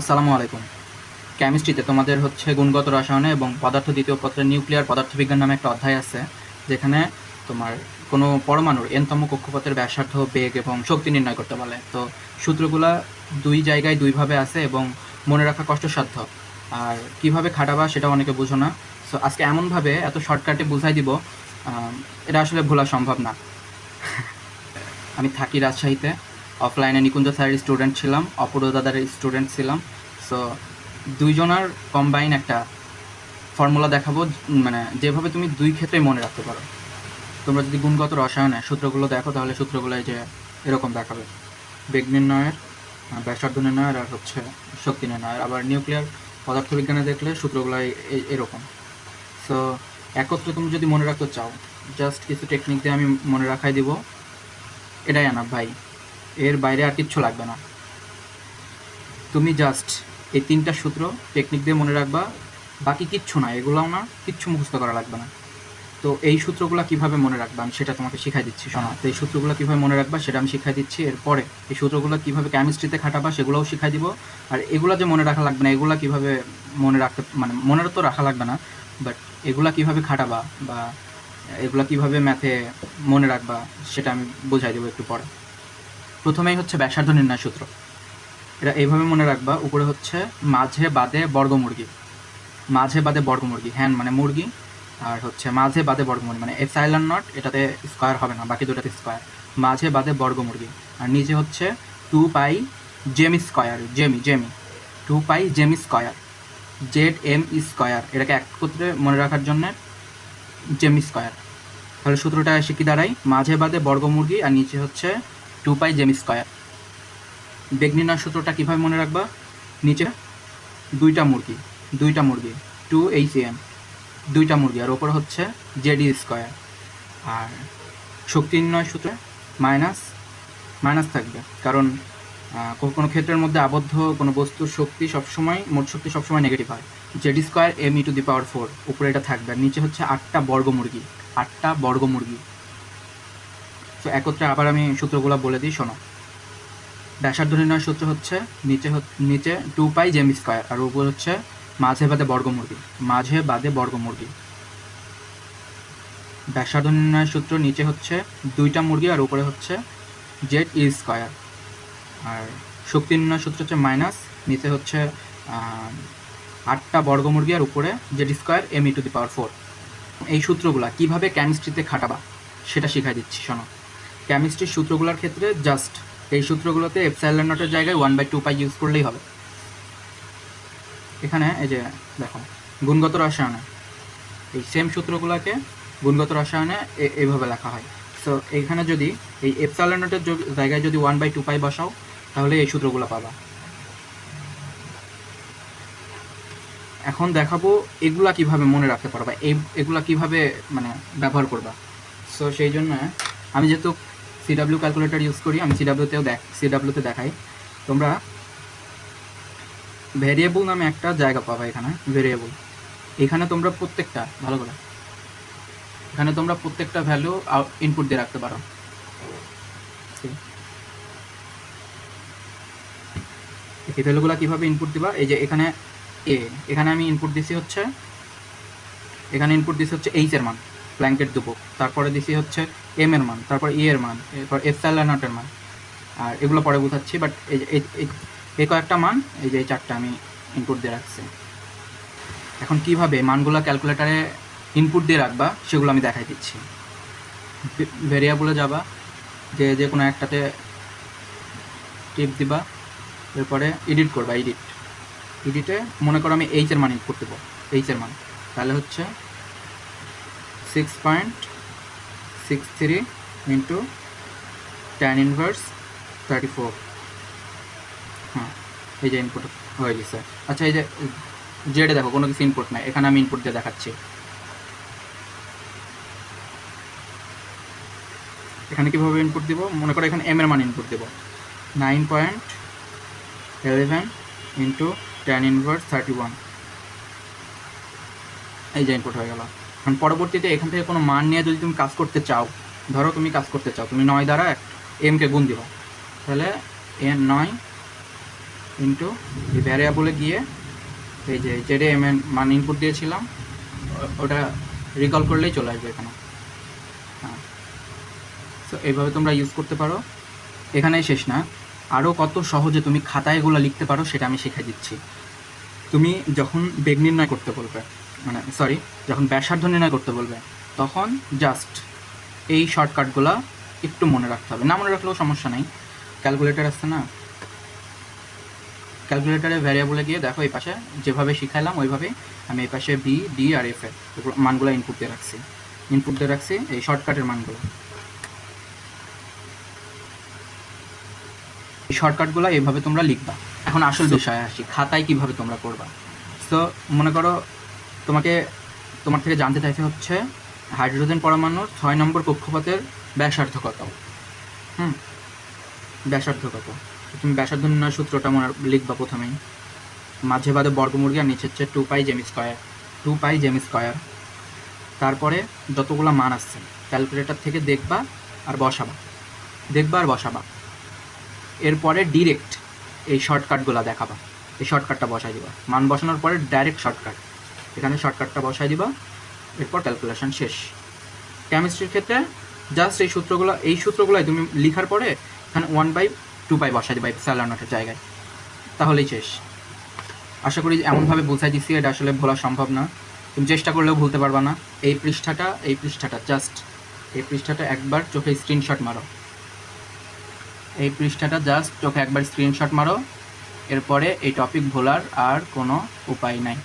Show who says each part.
Speaker 1: আসসালামু আলাইকুম। কেমিস্ট্রিতে তোমাদের হচ্ছে গুণগত রসায়নে এবং পদার্থ দ্বিতীয় পত্রের নিউক্লিয়ার পদার্থবিজ্ঞান নামে একটা অধ্যায় আছে, যেখানে তোমার কোনো পরমাণুর এনতম কক্ষপথের ব্যাসার্ধ, বেগ এবং শক্তি নির্ণয় করতে বলে। তো সূত্রগুলা দুই জায়গায় দুইভাবে আছে এবং মনে রাখা কষ্টসাধ্য আর কীভাবে খাটাবা সেটা অনেকে বুঝো না। সো আজকে এমনভাবে এত শর্টকাটে বুঝাই দিব এটা আসলে ভোলা সম্ভব না। আমি থাকি রাজশাহীতে। অফলাইনে নিকুঞ্জ স্যারের স্টুডেন্ট ছিলাম, অপূর্ব দাদার স্টুডেন্ট ছিলাম। সো দুইজনার কম্বাইন একটা ফর্মুলা দেখাবো মানে যেভাবে তুমি দুই ক্ষেত্রেই মনে রাখতে পারো। তোমরা যদি গুণগত রসায়নে সূত্রগুলো দেখো, তাহলে সূত্রগুলো যে এরকম দেখাবে। বেগ নির্ণয়ের ব্যাসার্ধ নির্ণয়ের আর হচ্ছে শক্তি নির্ণয়ের। আবার নিউক্লিয়ার পদার্থবিজ্ঞানে দেখলে সূত্রগুলো এরকম। সো একত্রে তুমি যদি মনে রাখতে চাও জাস্ট কিছু টেকনিক দিয়ে আমি মনে রাখাই দিব। এটাই আনা ভাই। এর বাইরে আর কিচ্ছু লাগবে না। তুমি জাস্ট এই তিনটা সূত্র টেকনিক দিয়ে মনে রাখবা, বাকি কিচ্ছু না, এগুলোও না, কিচ্ছু মুখস্থ করা লাগবে না। তো এই সূত্রগুলো কীভাবে মনে রাখবা, আমি সেটা তোমাকে শিখাই দিচ্ছি, শোনা। তো এই সূত্রগুলো কীভাবে মনে রাখবা, সেটা আমি শিখাই দিচ্ছি। এরপরে এই সূত্রগুলো কীভাবে কেমিস্ট্রিতে খাটাবা, সেগুলোও শিখাই দিব। আর এগুলো যে মনে রাখা লাগবে না, এগুলা কীভাবে মনে রাখতে মানে মনে তো রাখা লাগবে না বাট এগুলো কীভাবে খাটাবা বা এগুলা কীভাবে ম্যাথে মনে রাখবা, সেটা আমি বোঝাই দেবো একটু পরে। প্রথমেই হচ্ছে ব্যাসার্ধ নির্ণয় সূত্র। এটা এইভাবে মনে রাখবা, উপরে হচ্ছে মাঝে বাদে বর্গমুরগি। মাঝে বাদে বর্গমুরগি, হ্যান মানে মুরগি, আর হচ্ছে মাঝে বাদে বর্গমুরগি মানে এপসাইলন নট, এটাতে স্কোয়ার হবে না, বাকি দুটাতে স্কোয়ার। মাঝে বাদে বর্গমুরগি, আর নিচে হচ্ছে টু পাই জেমি স্কোয়ার, জেমি জেমি। টু পাই জেমি স্কোয়ার, জেড এম স্কোয়ার, এটাকে একত্রে মনে রাখার জন্য জেমি স্কোয়ার। তাহলে সূত্রটা এসে কি দাঁড়ায়? মাঝে বাদে বর্গমুরগি, আর নিচে হচ্ছে টু পাই জেমি স্কোয়ার বেগ নির্ণয় সূত্রটা কীভাবে মনে রাখবা? নিচে দুইটা মুরগি দুইটা মুরগি, টু এইচ এম, দুইটা মুরগি, আর ওপরে হচ্ছে জেডি স্কোয়ার। আর শক্তি নির্ণয় সূত্রে মাইনাস মাইনাস থাকবে। কারণ কোনো ক্ষেত্রের মধ্যে আবদ্ধ কোনো বস্তুর শক্তি সবসময়, মোট শক্তি সবসময় নেগেটিভ হয়। JD square M E to the power four, উপরে এটা থাকবে। আর নিচে হচ্ছে আটটা বর্গ মুরগি, আটটা বর্গ মুরগি। তো একত্রে আবার আমি সূত্রগুলো বলে দিই, শোনো। ব্যাসার্ধ নির্ণয় সূত্র হচ্ছে নিচে নিচে টু পাই জেম স্কোয়ার আর উপর হচ্ছে মাঝে বাদে বর্গমুরগি মাঝে বাদে বর্গমুরগি ব্যাসার্ধ নির্ণয় সূত্র নিচে হচ্ছে দুইটা মুরগি আর উপরে হচ্ছে জেড ই স্কোয়ার আর শক্তি নির্ণয় সূত্র হচ্ছে মাইনাস নিচে হচ্ছে আটটা বর্গমুরগি আর উপরে Z square M E to the power four এই সূত্রগুলা কীভাবে কেমিস্ট্রিতে খাটাবা, সেটা শিখাই দিচ্ছি, শোনো। কেমিস্ট্রির সূত্রগুলোর ক্ষেত্রে জাস্ট এই সূত্রগুলোতে এপসাইলন নটের জায়গায় one by two pi use করলেই হবে। এখানে এই যে দেখো, গুণগত রসায়নে, এই সেম সূত্রগুলোকে গুণগত রসায়নে এইভাবে লেখা হয়। সো এখানে যদি এই এপসাইলন নটের জায়গায় যদি ওয়ান বাই টু পাই বসাও, তাহলে এই সূত্রগুলো পাবা। এখন দেখাবো এগুলা কীভাবে মনে রাখতে পারবা, এই, এগুলা কীভাবে মানে ব্যবহার করবা। সো সেই জন্য আমি যেহেতু সিডাব্লিউ ক্যালকুলেটর ইউজ করি, আমি সিডাব্লিউতেও দেখ সিডাব্লিউতে দেখাই। তোমরা ভেরিয়েবল নামে একটা জায়গা পাবা এখানে ভেরিয়েবল এখানে তোমরা প্রত্যেকটা, ভালো করে। এখানে তোমরা প্রত্যেকটা ভ্যালু ইনপুট দিয়ে রাখতে পারো। এই ভ্যালুগুলো কীভাবে ইনপুট দিবা? এই যে এখানে এ এখানে আমি ইনপুট দিছি হচ্ছে, এখানে ইনপুট দিছি হচ্ছে এইচ এর মান। ব্ল্যাঙ্কেট দেবো। তারপরে দিছি হচ্ছে এম এর মান, তারপর ই এর মান, এরপর এফ নটের মান। আর এগুলো পরে বোঝাচ্ছি বাট এই কয়েকটা মান, এই যে এই চারটা আমি ইনপুট দিয়ে রাখছি। এখন কীভাবে মানগুলো ক্যালকুলেটারে ইনপুট দিয়ে রাখবা, সেগুলো আমি দেখাই দিচ্ছি। ভেরিয়েবলে যাবা, যে যে কোনো একটাতে টিপ দিবা, এরপরে এডিট করবা এডিট এডিটে মনে করো আমি এইচ এর মান ইনপুট দেবো এইচ এর মান। তাহলে হচ্ছে six point six three into ten inverse thirty four হ্যাঁ এই যে ইনপুট হয়ে গেছে আচ্ছা এই যে জেডে দেখো কোনো কিছু ইনপুট নাই এখানে আমি ইনপুট দিয়ে দেখাচ্ছি এখানে কীভাবে ইনপুট দিব মনে করো এখানে এম এর মান ইনপুট দেবো nine point eleven into ten inverse thirty one এই যে ইনপুট হয়ে গেল এখন পরবর্তীতে এখান থেকে কোনো মান নিয়ে যদি তুমি কাজ করতে চাও, ধরো তুমি কাজ করতে চাও, তুমি নয় দ্বারা এমকে গুণ দিবা তাহলে এ নয় ইন্টু এই ভ্যারিয়েবলে গিয়ে এই যে জেডে এম এন মান ইনপুট দিয়েছিলাম, ওটা রিকল করলেই চলে আসবে এখানে। হ্যাঁ। তো এইভাবে তোমরা ইউজ করতে পারো। এখানেই শেষ না। আরও কত সহজে তুমি খাতায় এগুলো লিখতে পারো, সেটা আমি শিখিয়ে দিচ্ছি। তুমি যখন বেগ নির্ণয় করতে বলবে মানে সরি যখন ব্যাসার্ধ নির্ণয় করতে বলবে তখন জাস্ট এই শর্টকাটগুলো একটু মনে রাখতে হবে। না মনে রাখলেও সমস্যা নেই। ক্যালকুলেটর আসছে না? ক্যালকুলেটারে ভ্যারিয়েবলে গিয়ে দেখো এই পাশে যেভাবে শিখাইলাম ওইভাবে আমি এই পাশে বি ডি আর এফ এর মানগুলো ইনপুট দিয়ে রাখছি। ইনপুট দিয়ে রাখছি এই শর্টকাটের মানগুলো। এই শর্টকাটগুলো এইভাবে তোমরা লিখবা। এখন আসল বিষয়ে আসি খাতায় কীভাবে তোমরা করবা। তো মনে করো তোমাকে, তোমার থেকে জানতে চাইতে হচ্ছে হাইড্রোজেন পরমাণুর ছয় নম্বর কক্ষপথের ব্যাসার্ধ কত হুম? ব্যাসার্ধ কত তুমি ব্যাসার্ধ নির্ণয় সূত্রটা মনে লিখবা প্রথমেই। মাঝে বাদে বর্গমূর্গি আর নিচে হচ্ছে টু পাই জেমি স্কয়ার টু পাই জেমি স্কয়ার তারপরে যতগুলো মান আসছে ক্যালকুলেটর থেকে দেখবা আর বসাবা। দেখবা আর বসাবা। এরপরে ডিরেক্ট এই শর্টকাটগুলো দেখাবা। এই শর্টকাটটা বসাই দিবা। মান বসানোর পরে ডাইরেক্ট শর্টকাট এখানে শর্টকাটটা বসাই দিবা। এরপর ক্যালকুলেশন শেষ। কেমিস্ট্রির ক্ষেত্রে জাস্ট এই সূত্রগুলো, এই সূত্রগুলোই তুমি লিখার পরে এখানে ওয়ান বাই টু বাই বসাই দিবা স্যালার নটের জায়গায়। তাহলেই শেষ। আশা করি এমনভাবে বোঝাই দিচ্ছি এটা আসলে ভোলা সম্ভব না। তুমি চেষ্টা করলেও ভুলতে পারবা না। এই পৃষ্ঠাটা এই পৃষ্ঠাটা জাস্ট এই পৃষ্ঠাটা একবার চোখে স্ক্রিনশট মারো। এই পৃষ্ঠাটা জাস্ট চোখে একবার স্ক্রিনশট মারো। এরপরে এই টপিক ভোলার আর কোনো উপায় নাই।